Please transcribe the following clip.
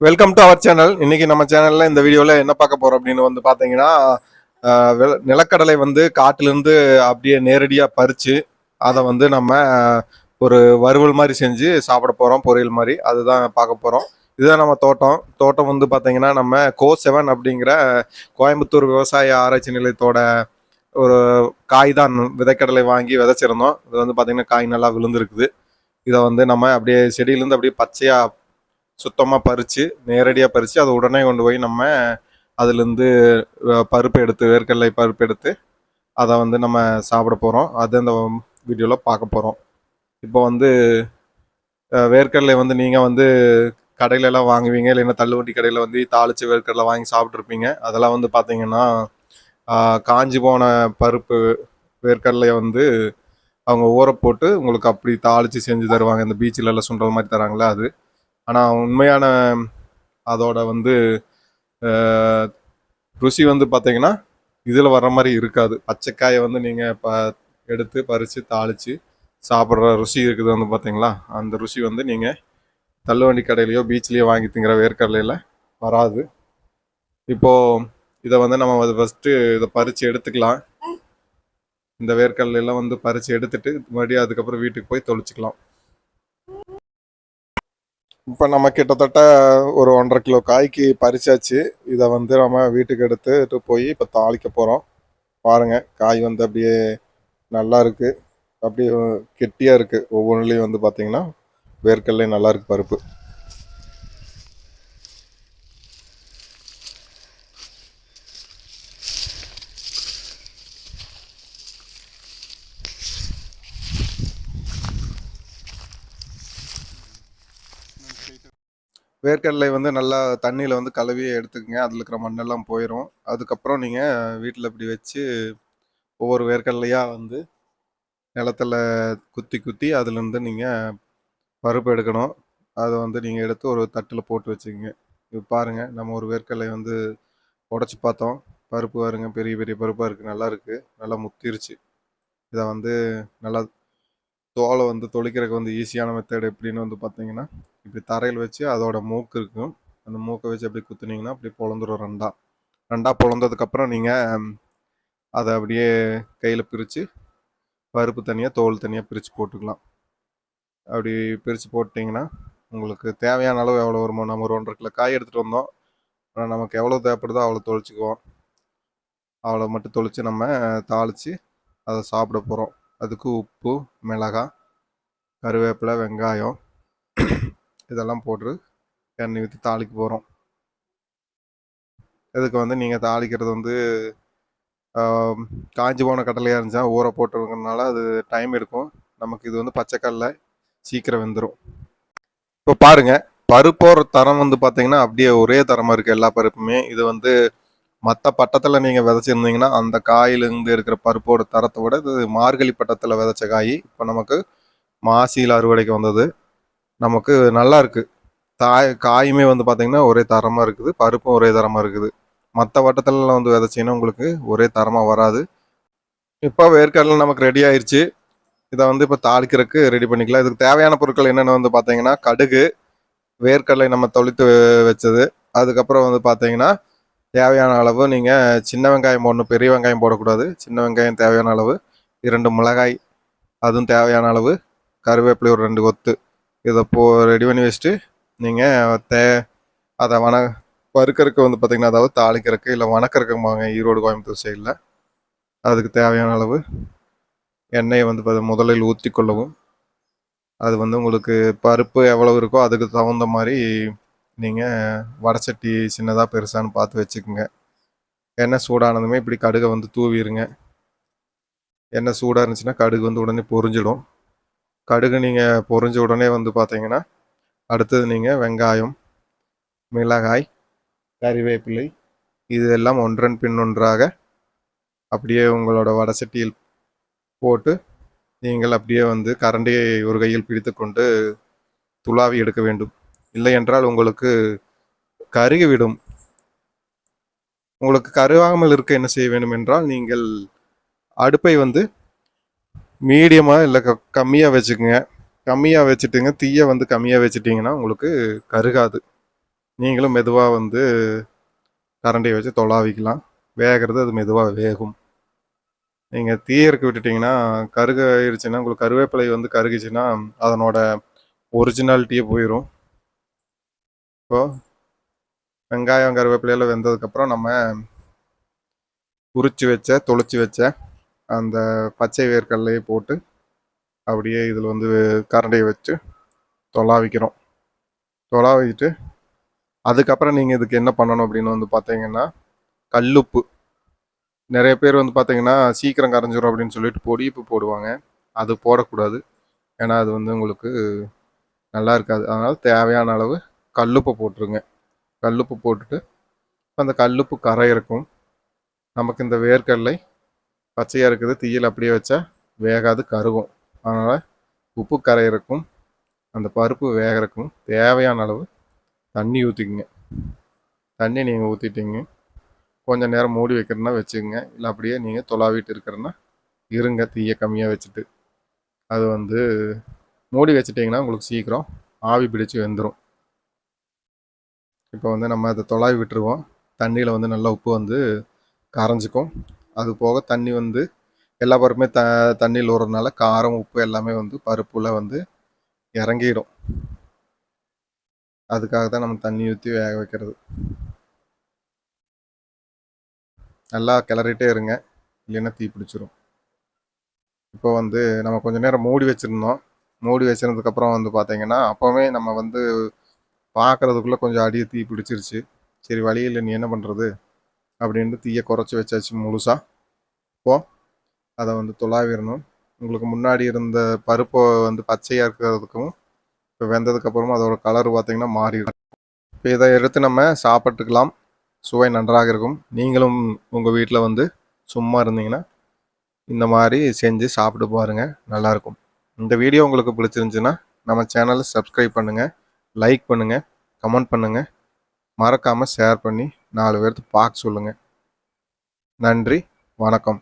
Welcome to our channel இன்னைக்கு நம்ம சேனல்ல இந்த வீடியோல என்ன பார்க்க போறோம் அப்படின்னு வந்து பாத்தீங்கன்னா நிலக்கடலை வந்து காட்டிலிருந்து அப்படியே நேரடியா பறிச்சு அதை வந்து நம்ம ஒரு வறுவல் மாதிரி செஞ்சு சாப்பிட போறோம் பொரியல் மாதிரி. அதுதான் பார்க்க போறோம். இதுதான் நம்ம தோட்டம். தோட்டம் வந்து பார்த்தீங்கன்னா நம்ம கோ செவன் அப்படிங்கிற கோயம்புத்தூர் விவசாய ஆராய்ச்சி நிலையத்தோட ஒரு காய் தான் விதைக்கடலை வாங்கி விதைச்சிருந்தோம். இது வந்து பார்த்தீங்கன்னா காய் நல்லா விழுந்துருக்குது. இதை வந்து நம்ம அப்படியே செடியிலேருந்து அப்படியே பச்சையாக சுத்தமாக பறித்து நேரடியாக பறித்து அதை உடனே கொண்டு போய் நம்ம அதுலேருந்து பருப்பு எடுத்து வேர்க்கடலை பருப்பு எடுத்து அதை வந்து நம்ம சாப்பிட போகிறோம் அது அந்த வீடியோவில் பார்க்க போகிறோம் இப்போ வந்து வேர்க்கடலை வந்து நீங்கள் வந்து கடையிலலாம் வாங்குவீங்க இல்லைன்னா தள்ளுவண்டி கடையில் வந்து தாளித்து வேர்க்கடலை வாங்கி சாப்பிட்ருப்பீங்க அதெல்லாம் வந்து பார்த்தீங்கன்னா காஞ்சி போன பருப்பு வேர்க்கடலையை வந்து அவங்க ஊற போட்டு உங்களுக்கு அப்படி தாளித்து செஞ்சு தருவாங்க. இந்த பீச்சிலெல்லாம் சுண்டல் மாதிரி தராங்களே அது. ஆனால் உண்மையான அதோட வந்து ருசி வந்து பார்த்தீங்கன்னா இதில் வர்ற மாதிரி இருக்காது. பச்சைக்காயை வந்து நீங்கள் ப எடுத்து பறித்து தாளித்து சாப்பிட்ற ருசி இருக்குது வந்து பார்த்தீங்களா அந்த ருசி வந்து நீங்கள் தள்ளுவண்டி கடையிலையோ பீச்லேயோ வாங்கி திங்கிற வேர்க்கடலையில் வராது. இப்போது இதை வந்து நம்ம ஃபஸ்ட்டு இதை பறித்து எடுத்துக்கலாம். இந்த வேர்க்கடலையெல்லாம் வந்து பறித்து எடுத்துட்டு மறுபடியும் அதுக்கப்புறம் வீட்டுக்கு போய் தொளிச்சிக்கலாம். இப்போ நம்ம கிட்டத்தட்ட ஒரு ஒன்றரை கிலோ காய்க்கு பறிச்சாச்சு. இதை வந்து நம்ம வீட்டுக்கு எடுத்துட்டு போய் இப்போ தாளிக்க போகிறோம் பாருங்க காய் வந்து அப்படியே நல்லா இருக்குது அப்படியே கெட்டியாக இருக்குது ஒவ்வொன்றுலேயும் வந்து பார்த்திங்கன்னா வேர்க்கடலையும் நல்லாயிருக்கு பருப்பு. வேர்க்கடலை வந்து நல்லா தண்ணியில் வந்து கழுவி எடுத்துக்கங்க. அதில் இருக்கிற மண்ணெல்லாம் போயிடும் அதுக்கப்புறம் நீங்கள் வீட்டில் இப்படி வச்சு ஒவ்வொரு வேர்க்கடலையாக வந்து நிலத்துல குத்தி குத்தி அதுலேருந்து நீங்கள் பருப்பு எடுக்கணும். அதை வந்து நீங்கள் எடுத்து ஒரு தட்டில் போட்டு வச்சுக்கோங்க. இப்போ பாருங்கள் நம்ம ஒரு வேர்க்கடலை வந்து உடச்சி பார்த்தோம். பருப்பு பாருங்க பெரிய பெரிய பருப்பாக இருக்குது நல்லா இருக்குது நல்லா முத்திருச்சு. இதை வந்து நல்லா தோலை வந்து தொளிக்கிறதுக்கு வந்து ஈஸியான மெத்தட் எப்படின்னு வந்து பார்த்தீங்கன்னா இப்படி தரையில் வச்சு அதோட மூக்கு இருக்கும் அந்த மூக்கை வச்சு அப்படி குத்துனீங்கன்னா அப்படி பொழந்துடும் ரெண்டா. ரெண்டா பொழந்ததுக்கப்புறம் நீங்கள் அதை அப்படியே கையில் பிரித்து பருப்பு தனியாக தோல் தனியாக பிரித்து போட்டுக்கலாம். அப்படி பிரித்து போட்டிங்கன்னா உங்களுக்கு தேவையான அளவு எவ்வளோ வருமோ நம்ம ஒரு ஒன்றரை கிலோ காய் எடுத்துகிட்டு வந்தோம். ஆனால் நமக்கு எவ்வளோ தேவைப்படுதோ அவ்வளோ தொளிச்சுக்குவோம். அவ்வளோ மட்டும் தொளிச்சு நம்ம தாளித்து அதை சாப்பிட போகிறோம் அதுக்கு உப்பு மிளகாய் கருவேப்பிலை வெங்காயம் இதெல்லாம் போட்டு எண்ணெய் ஊற்றி தாளிக்க போகிறோம் இதுக்கு வந்து நீங்கள் தாளிக்கிறது வந்து காஞ்சி போன கடலையாக இருந்துச்சா ஊற போட்டுருக்கிறதுனால அது டைம் எடுக்கும். நமக்கு இது வந்து பச்சைக்கடலை சீக்கிரம் வெந்துடும் இப்போ பாருங்க பருப்போட தரம் வந்து பார்த்தீங்கன்னா அப்படியே ஒரே தரமாக இருக்குது எல்லா பருப்புமே. இது வந்து மற்ற பட்டத்தில் நீங்கள் விதைச்சிருந்தீங்கன்னா அந்த காயிலிருந்து இருக்கிற பருப்போட தரத்தை விட இது மார்கழி பட்டத்தில் விதைச்ச காய் இப்போ நமக்கு மாசியில் அறுவடைக்கு வந்தது. நமக்கு நல்லா இருக்குது தாய் காயுமே வந்து பார்த்தீங்கன்னா ஒரே தரமாக இருக்குது. பருப்பும் ஒரே தரமாக இருக்குது. மற்ற வட்டத்திலலாம் வந்து விதைச்சிங்கன்னா உங்களுக்கு ஒரே தரமாக வராது. இப்போ வேர்க்கடலை நமக்கு ரெடி ஆயிடுச்சு இதை வந்து இப்போ தாளிக்கிறதுக்கு ரெடி பண்ணிக்கலாம். இதுக்கு தேவையான பொருட்கள் என்னென்னு வந்து பார்த்தீங்கன்னா கடுகு வேர்க்கடலை நம்ம தொளித்து வச்சது. அதுக்கப்புறம் வந்து பார்த்தீங்கன்னா தேவையான அளவு நீங்கள் சின்ன வெங்காயம் போடணும். பெரிய வெங்காயம் போடக்கூடாது. சின்ன வெங்காயம் தேவையான அளவு இரண்டு மிளகாய் அதுவும் தேவையான அளவு கருவேப்பிலை ஒரு ரெண்டு கொத்து. இதை போ ரெடி பண்ணி வச்சுட்டு நீங்கள் தே அதை வன வறுக்கறதுக்கு வந்து பார்த்திங்கன்னா அதாவது தாளிக்கிறதுக்கு இல்லை வணக்கறதுக்குமாங்க ஈரோடு கோயம்புத்தூர் சைடில் அதுக்கு தேவையான அளவு எண்ணெயை வந்து பார்த்து முதலில் ஊற்றி கொள்ளவும். அது வந்து உங்களுக்கு பருப்பு எவ்வளவு இருக்கோ அதுக்கு தகுந்த மாதிரி நீங்கள் வடச்சட்டி சின்னதாக பெருசான்னு பார்த்து வச்சுக்கோங்க. எண்ணெய் சூடானதுமே இப்படி கடுகை வந்து தூவிடுங்க எண்ணெய் சூடாக இருந்துச்சுன்னா கடுகு வந்து உடனே பொரிஞ்சிடும். கடுகு நீங்கள் பொரிஞ்ச உடனே வந்து பார்த்தீங்கன்னா அடுத்தது நீங்கள் வெங்காயம் மிளகாய் கறிவேப்பிலை இது எல்லாம் ஒன்றன் பின் ஒன்றாக அப்படியே உங்களோட வடசட்டியில் போட்டு நீங்கள் அப்படியே வந்து கரண்டியை ஒரு கையில் பிடித்துக்கொண்டு துளாவி எடுக்க வேண்டும். இல்லை என்றால் உங்களுக்கு கருகிவிடும் உங்களுக்கு கருவாமல் இருக்க என்ன செய்ய வேண்டும் என்றால் நீங்கள் அடுப்பை வந்து மீடியமாக இல்லை க கம்மியாக வச்சுக்கோங்க. கம்மியாக வச்சுட்டுங்க தீயை வந்து கம்மியாக வச்சுட்டிங்கன்னா உங்களுக்கு கருகாது. நீங்களும் மெதுவாக வந்து கரண்டியை வச்சு தொலாவிக்கலாம். வேகிறது அது மெதுவாக வேகும். நீங்கள் தீயருக்கு விட்டுட்டிங்கன்னா கருகாயிருச்சுன்னா உங்களுக்கு கருவேப்பிலை வந்து கருகிச்சுன்னா அதனோட ஒரிஜினாலிட்டியே போயிடும் இப்போது வெங்காயம் கருவேப்பிலையெல்லாம் வெந்ததுக்கப்புறம் நம்ம உரிச்சு வச்ச தொளிச்சு வச்ச அந்த பச்சை வேர்க்கடலையை போட்டு அப்படியே இதில் வந்து கரண்டியை வச்சு தொலாவிக்கிறோம் தொலாவிட்டு அதுக்கப்புறம் நீங்கள் இதுக்கு என்ன பண்ணணும் அப்படின்னு வந்து பார்த்தீங்கன்னா கல்லுப்பு. நிறைய பேர் வந்து பார்த்தீங்கன்னா சீக்கிரம் கரைஞ்சிரும் அப்படின்னு சொல்லிட்டு பொடிப்பு போடுவாங்க. அது போடக்கூடாது. ஏன்னா அது வந்து உங்களுக்கு நல்லா இருக்காது. அதனால் தேவையான அளவு கல்லுப்பு போட்டுருங்க. கல்லுப்பு போட்டுட்டு அந்த கல்லுப்பு கரை இருக்கும் நமக்கு இந்த வேர்க்கடலை பச்சையாக இருக்குது. தீயில் அப்படியே வச்சா வேகாது கருகும். அதனால் உப்பு கரையிறக்கும் அந்த பருப்பு வேகிறக்கும் தேவையான அளவு தண்ணி ஊற்றிக்குங்க தண்ணி நீங்கள் ஊற்றிட்டீங்க கொஞ்சம் நேரம் மூடி வைக்கிறதுனா வச்சுக்கோங்க. இல்லை அப்படியே நீங்கள் தொலாவிட்டு இருக்கிறன்னா இருங்க தீயை கம்மியாக வச்சுட்டு. அது வந்து மூடி வச்சிட்டிங்கன்னா உங்களுக்கு சீக்கிரம் ஆவி பிடிச்சி வெந்துடும் இப்போ வந்து நம்ம அதை தொலாவி விட்டுருவோம். தண்ணியில் வந்து நல்லா உப்பு வந்து கரைஞ்சிக்கும். அது போக தண்ணி வந்து எல்லா பருப்புமே த தண்ணியில் ஊறதுனால காரம் உப்பு எல்லாமே வந்து பருப்பில் வந்து இறங்கிடும். அதுக்காக தான் நம்ம தண்ணி ஊற்றி வேக வைக்கிறது. நல்லா கிளறிட்டே இருங்க. இல்லைன்னா தீ பிடிச்சிரும். இப்போ வந்து நம்ம கொஞ்ச நேரம் மூடி வச்சுருந்தோம். மூடி வச்சிருந்ததுக்கப்புறம் வந்து பார்த்தீங்கன்னா அப்போவே நம்ம வந்து பார்க்குறதுக்குள்ளே கொஞ்சம் அடியை தீ பிடிச்சிருச்சு. சரி வழி இல்லை நீ என்ன பண்ணுறது அப்படின்ட்டு தீயை குறைச்சி வச்சாச்சு முழுசாக இப்போது அதை வந்து துளாவிடணும் உங்களுக்கு முன்னாடி இருந்த பருப்பை வந்து பச்சையாக இருக்கிறதுக்கும் இப்போ வெந்ததுக்கப்புறமா அதோட கலர் பார்த்திங்கன்னா மாறிடும். இப்போ இதை எடுத்து நம்ம சாப்பிட்டுக்கலாம். சுவை நன்றாக இருக்கும். நீங்களும் உங்கள் வீட்டில் வந்து சும்மா இருந்தீங்கன்னா இந்த மாதிரி செஞ்சு சாப்பிட்டு பாருங்கள் நல்லாயிருக்கும் இந்த வீடியோ உங்களுக்கு பிடிச்சிருந்துச்சுன்னா நம்ம சேனலை சப்ஸ்கிரைப் பண்ணுங்கள் லைக் பண்ணுங்கள் கமெண்ட் பண்ணுங்கள் மறக்காமல் ஷேர் பண்ணி நாலு பேர்த்து பார்க்க சொல்லுங்கள் நன்றி. வணக்கம்.